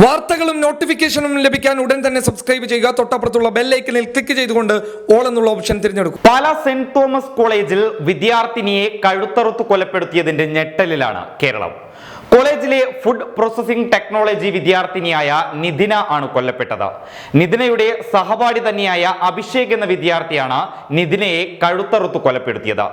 വാർത്തകളും നോട്ടിഫിക്കേഷനും ലഭിക്കാൻ ഉടൻ തന്നെ സബ്സ്ക്രൈബ് ചെയ്യുക. തൊട്ടപ്പുറത്തുള്ള ബെല്ലൈക്കനിൽ ക്ലിക്ക് ചെയ്തുകൊണ്ട് ഓൾ എന്നുള്ള ഓപ്ഷൻ തിരഞ്ഞെടുക്കും പാല സെന്റ് തോമസ് കോളേജിൽ വിദ്യാർത്ഥിനിയെ കഴുത്തറുത്ത് കൊലപ്പെടുത്തിയതിന്റെ ഞെട്ടലിലാണ് കേരളം. കോളേജിലെ ഫുഡ് പ്രോസസിംഗ് ടെക്നോളജി വിദ്യാർത്ഥിനിയായ നിതിന ആണ് കൊല്ലപ്പെട്ടത്. നിതിനയുടെ സഹപാഠി തന്നെയായ അഭിഷേക് എന്ന വിദ്യാർത്ഥിയാണ് നിതിനയെ കഴുത്തറുത്ത് കൊലപ്പെടുത്തിയത്.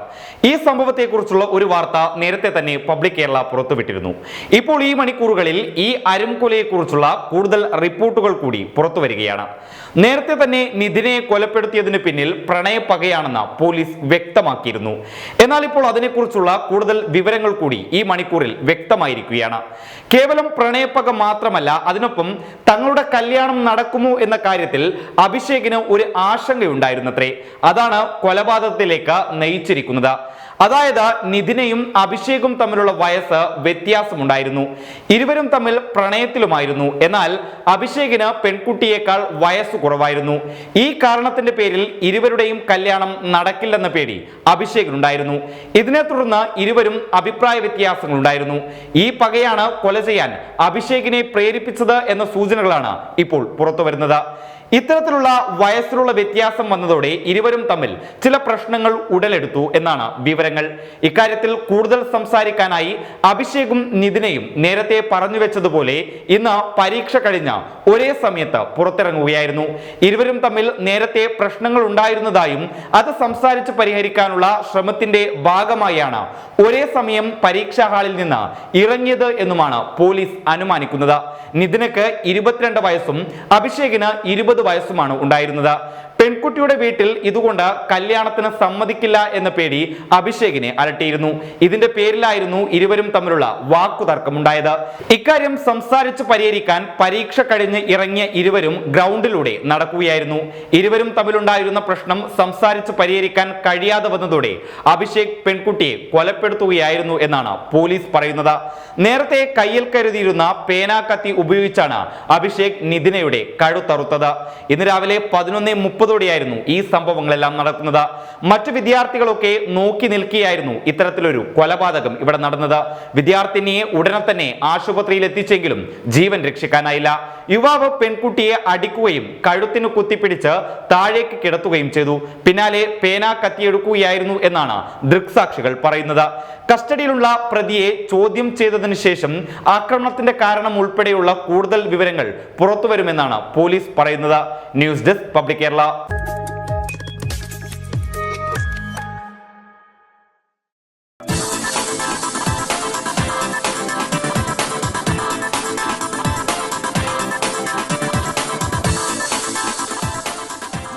ഈ സംഭവത്തെക്കുറിച്ചുള്ള ഒരു വാർത്ത നേരത്തെ തന്നെ പബ്ലിക് കേരള പുറത്തുവിട്ടിരുന്നു. ഇപ്പോൾ ഈ മണിക്കൂറുകളിൽ ഈ അരുംകൊലയെക്കുറിച്ചുള്ള കൂടുതൽ റിപ്പോർട്ടുകൾ കൂടി പുറത്തു വരികയാണ് നേരത്തെ തന്നെ നിതിനയെ കൊലപ്പെടുത്തിയതിന് പിന്നിൽ പ്രണയപ്പകയാണെന്ന് പോലീസ് വ്യക്തമാക്കിയിരുന്നു. എന്നാൽ ഇപ്പോൾ അതിനെക്കുറിച്ചുള്ള കൂടുതൽ വിവരങ്ങൾ കൂടി ഈ മണിക്കൂറിൽ വ്യക്തമായിരിക്കുകയാണ് കേവലം പ്രണയപ്പക മാത്രമല്ല അതിനൊപ്പം തങ്ങളുടെ കല്യാണം നടക്കുമോ എന്ന കാര്യത്തിൽ അഭിഷേകിന് ഒരു ആശങ്കയുണ്ടായിരുന്നത്രേ. അതാണ് കൊലപാതകത്തിലേക്ക് നയിച്ചിരിക്കുന്നത്. അതായത് നിതിനെയും അഭിഷേകും തമ്മിലുള്ള വയസ്സ് വ്യത്യാസമുണ്ടായിരുന്നു. ഇരുവരും തമ്മിൽ പ്രണയത്തിലുമായിരുന്നു. എന്നാൽ അഭിഷേകിന് പെൺകുട്ടിയേക്കാൾ വയസ്സ് കുറവായിരുന്നു. ഈ കാരണത്തിന്റെ പേരിൽ ഇരുവരുടെയും കല്യാണം നടക്കില്ലെന്ന പേടി അഭിഷേകിനുണ്ടായിരുന്നു. ഇതിനെ തുടർന്ന് ഇരുവരും അഭിപ്രായ വ്യത്യാസങ്ങളുണ്ടായിരുന്നു. ഈ പകയാണ് കൊല ചെയ്യാൻ അഭിഷേകിനെ പ്രേരിപ്പിച്ചത് എന്ന സൂചനകളാണ് ഇപ്പോൾ പുറത്തു വരുന്നത് ഇത്തരത്തിലുള്ള വയസ്സിലുള്ള വ്യത്യാസം വന്നതോടെ ഇരുവരും തമ്മിൽ ചില പ്രശ്നങ്ങൾ ഉടലെടുത്തു എന്നാണ് വിവരങ്ങൾ. ഇക്കാര്യത്തിൽ കൂടുതൽ സംസാരിക്കാനായി അഭിഷേകും നിതിനെയും നേരത്തെ പറഞ്ഞു വെച്ചതുപോലെ ഇന്ന് പരീക്ഷ കഴിഞ്ഞ ഒരേ സമയത്ത് പുറത്തിറങ്ങുകയായിരുന്നു. ഇരുവരും തമ്മിൽ നേരത്തെ പ്രശ്നങ്ങൾ ഉണ്ടായിരുന്നതായും അത് സംസാരിച്ച് പരിഹരിക്കാനുള്ള ശ്രമത്തിന്റെ ഭാഗമായാണ് ഒരേ സമയം പരീക്ഷാ ഹാളിൽ നിന്ന് ഇറങ്ങിയത് എന്നുമാണ് പോലീസ് അനുമാനിക്കുന്നത്. നിതിനക്ക് ഇരുപത്തിരണ്ട് വയസ്സും അഭിഷേകിന് ഇരുപത് വയസ്സുമാണ് ഉണ്ടായിരുന്നത്. പെൺകുട്ടിയുടെ വീട്ടിൽ ഇതുകൊണ്ട് കല്യാണത്തിന് സമ്മതിക്കില്ല എന്ന പേടി അഭിഷേകിനെ അലട്ടിയിരുന്നു. ഇതിന്റെ പേരിലായിരുന്നു ഇരുവരും തമ്മിലുള്ള വാക്കുതർക്കമുണ്ടായത്. ഇക്കാര്യം സംസാരിച്ച് പരിഹരിക്കാൻ പരീക്ഷ കഴിഞ്ഞ് ഇറങ്ങിയ ഇരുവരും ഗ്രൗണ്ടിലൂടെ നടക്കുകയായിരുന്നു. ഇരുവരും തമ്മിലുണ്ടായിരുന്ന പ്രശ്നം സംസാരിച്ച് പരിഹരിക്കാൻ കഴിയാതെ വന്നതോടെ അഭിഷേക് പെൺകുട്ടിയെ കൊലപ്പെടുത്തുകയായിരുന്നു എന്നാണ് പോലീസ് പറയുന്നത്. നേരത്തെ കയ്യിൽ കരുതിയിരുന്ന പേനാക്കത്തി ഉപയോഗിച്ചാണ് അഭിഷേക് നിതിനയുടെ കഴുത്തറുത്തത്. ഇന്ന് രാവിലെ പതിനൊന്ന് മുപ്പതോടെയായിരുന്നു ഈ സംഭവങ്ങളെല്ലാം നടക്കുന്നത്. മറ്റു വിദ്യാർത്ഥികളൊക്കെ നോക്കി നിൽക്കുകയായിരുന്നു ഇത്തരത്തിലൊരു കൊലപാതകം ഇവിടെ നടന്നത്. വിദ്യാർത്ഥിനിയെ ഉടനെ തന്നെ ആശുപത്രിയിൽ എത്തിച്ചെങ്കിലും ജീവൻ രക്ഷിക്കാനായില്ല. യുവാവ് പെൺകുട്ടിയെ അടിക്കുകയും കഴുത്തിന് കുത്തിപ്പിടിച്ച് താഴേക്ക് കിടത്തുകയും ചെയ്തു. പിന്നാലെ പേന കത്തിയെടുക്കുകയായിരുന്നു എന്നാണ് ദൃക്സാക്ഷികൾ പറയുന്നത്. കസ്റ്റഡിയിലുള്ള പ്രതിയെ ചോദ്യം ചെയ്തതിനു ശേഷം ആക്രമണത്തിന്റെ കാരണം ഉൾപ്പെടെയുള്ള കൂടുതൽ വിവരങ്ങൾ പുറത്തുവരുമെന്നാണ് പോലീസ് പറയുന്നത്. News desk public Kerala.